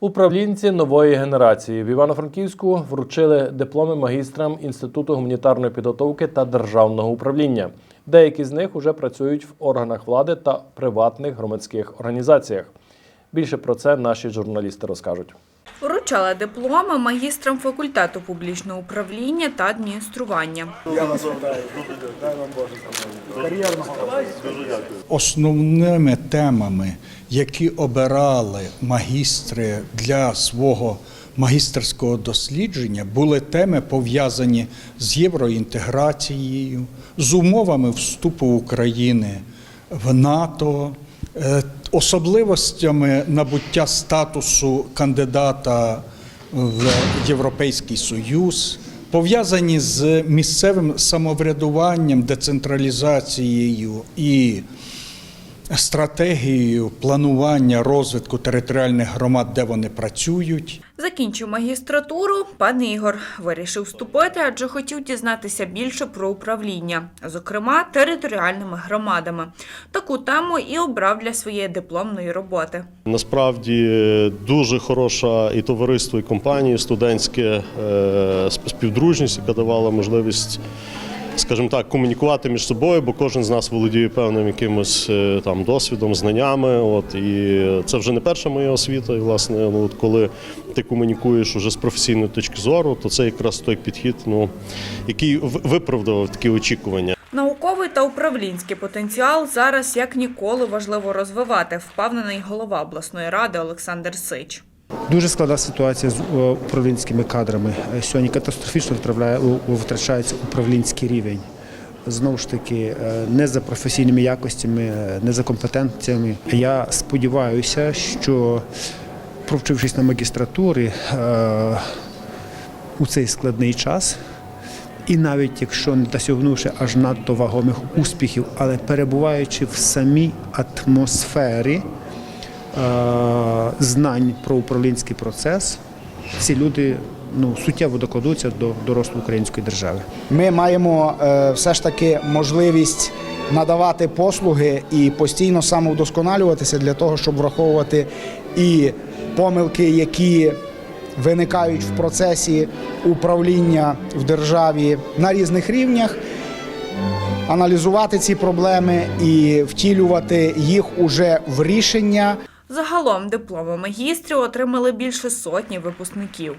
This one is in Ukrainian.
Управлінці нової генерації в Івано-Франківську вручили дипломи магістрам Інституту гуманітарної підготовки та державного управління. Деякі з них уже працюють в органах влади та приватних громадських організаціях. Більше про це наші журналісти розкажуть. Вручала дипломи магістрам факультету публічного управління та адміністрування. Основними темами, які обирали магістри для свого магістерського дослідження, були теми пов'язані з євроінтеграцією, з умовами вступу України в НАТО, особливостями набуття статусу кандидата в Європейський Союз, пов'язані з місцевим самоврядуванням, децентралізацією і стратегією планування розвитку територіальних громад, де вони працюють. Закінчив магістратуру пан Ігор. Вирішив вступити, адже хотів дізнатися більше про управління, зокрема територіальними громадами. Таку тему і обрав для своєї дипломної роботи. Насправді дуже хороша і товариство, і компанії студентське е, співдружність, яка давала можливість, скажімо так, комунікувати між собою, бо кожен з нас володіє певним якимось е, там досвідом, знаннями. От і це вже не перша моя освіта. І власне, ну от коли ти комунікуєш уже з професійної точки зору, то це якраз той підхід, ну який в- виправдав такі очікування. Науковий та управлінський потенціал зараз як ніколи важливо розвивати, впевнений голова обласної ради Олександр Сич. Дуже складна ситуація з е, управлінськими кадрами. Е, Сьогодні катастрофічно втрачається управлінський рівень. Знову ж таки, е, не за професійними якостями, не за компетенціями. Я сподіваюся, що провчившись на магістратурі у цей складний час, і навіть якщо не досягнувши аж надто вагомих успіхів, але перебуваючи в самій атмосфері знань про управлінський процес, ці люди ну, суттєво докладуться до, до росту української держави. Ми маємо е, все ж таки можливість надавати послуги і постійно самовдосконалюватися для того, щоб враховувати і помилки, які виникають в процесі управління в державі на різних рівнях, аналізувати ці проблеми і втілювати їх уже в рішення. Загалом дипломи магістрів отримали більше сотні випускників.